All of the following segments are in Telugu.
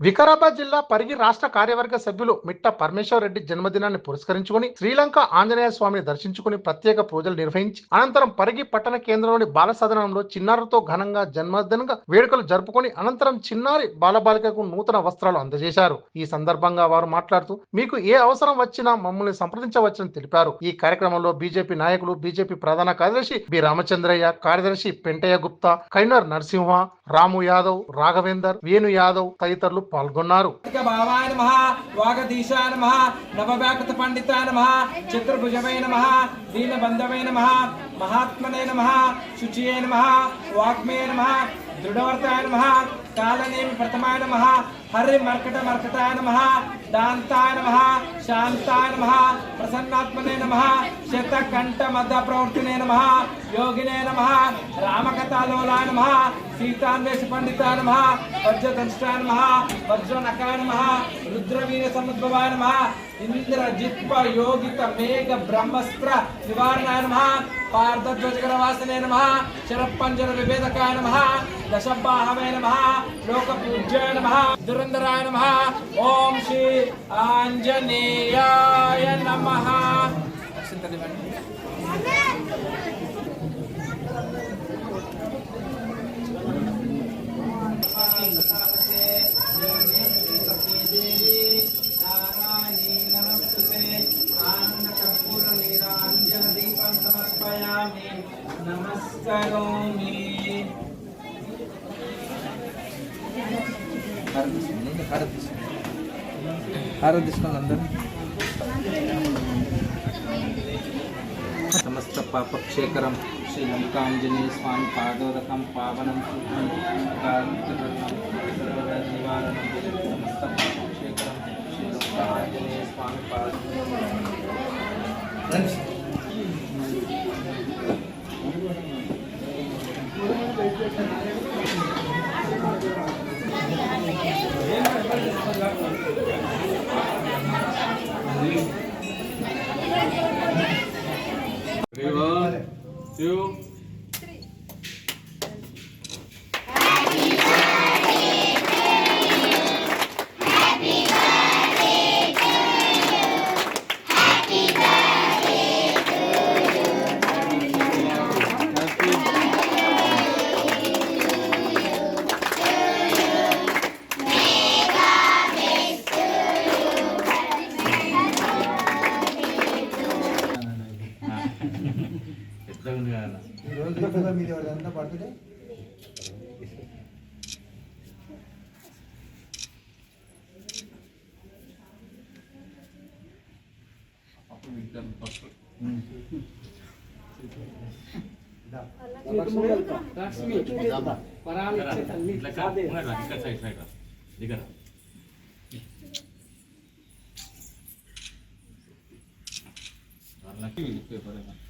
వికారాబాద్ జిల్లా పరిగి రాష్ట్ర కార్యవర్గ సభ్యులు మిట్ట పరమేశ్వర్ రెడ్డి జన్మదినాన్ని పురస్కరించుకుని శ్రీలంక ఆంజనేయ స్వామిని దర్శించుకుని ప్రత్యేక పూజలు నిర్వహించి అనంతరం పరిగి పట్టణ కేంద్రంలోని బాల సదనంలో చిన్నారులతో ఘనంగా జన్మదినంగా వేడుకలు జరుపుకొని అనంతరం చిన్నారి బాలబాలికకు నూతన వస్త్రాలు అందజేశారు. ఈ సందర్భంగా వారు మాట్లాడుతూ మీకు ఏ అవసరం వచ్చినా మమ్మల్ని సంప్రదించవచ్చని తెలిపారు. ఈ కార్యక్రమంలో బీజేపీ నాయకులు బీజేపీ ప్రధాన కార్యదర్శి బి రామచంద్రయ్య కార్యదర్శి పెంటయ్య గుప్తా కైనర్ నరసింహ రాము యాదవ్ రాఘవేందర్ వేణు యాదవ్ తదితరులు పాల్గొన్నారు. మహాత్మనే నమ శుచియే నమ వాగ్మే నమ దృఢవర్తాయ నమ. కాలనేమి ప్రథమాయ నమ. హరి మర్కట మర్కటాయ నమ. దాంతాయ నమ. శాంతాయ నమ. ప్రసన్నాత్మనే నమ. శతకంఠ మద ప్రవర్తనే నమ. యోగినే నమ. రామకథాలోలాయ నమ. సీతాన్వేష పండితాయ నమ. వజ్రదంష్టాయ నమ. వజ్రనకాయ నమ. రుద్రవీర సముద్భవాయ నమ. ఇంద్ర ఇంద్రజిత్ప యోగిత మేఘ బ్రహ్మస్త్ర నివారణ నమ. పార్థధ్వజకర వాసనే నమ. శరపంజర విభేదకాయ నమ. దశబాహవే నమ. లోక పూజ్యాయ నమ. దురంధరాయ నమ. ఓం శ్రీ ఆంజనేయాయ నమ. కరోమి. హారతి తీసుకోండి అందరూ సమస్త పాపక్షేకరం శ్రీ లంకాంజనేయ స్వామి పాదోదకం పావనం శుభ్రం నివారణం సమస్త పాపక్షేకరం శ్రీ లంకాంజనేయ స్వామి Two. కూడా మీది ఎవరిదంతా బర్త్డే దగ్గర పేపర్ ఏమన్నా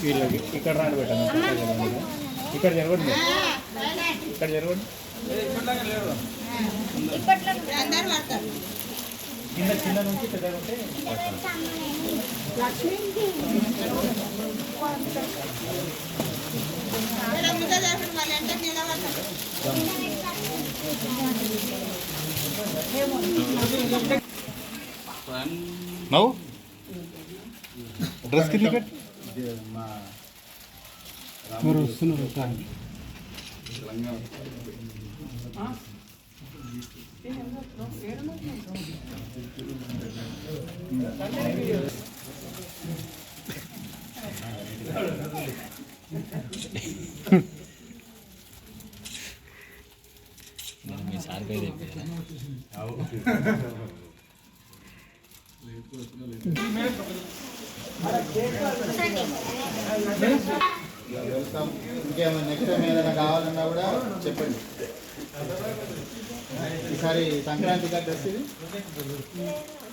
వీళ్ళకి ఇక్కడ రాని పెట్టండి ఇక్కడ జరగండి ఇక్కడ జరగండి కింద చిన్న నుంచి పెద్ద ఉంటే నవ్వు Now? Dress kini kan? Terus welcome ఇంకేమైనా నెక్స్ట్ టైం ఏదైనా కావాలన్నా కూడా చెప్పండి. ఈసారి సంక్రాంతి డ్రెస్ ఇది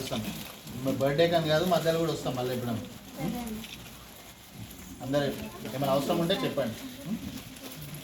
కలుస్తాం బర్త్డే కానీ కాదు మధ్యలో కూడా వస్తాం మళ్ళీ ఎప్పుడన్నా అందరు ఏమైనా అవసరం ఉంటే చెప్పండి.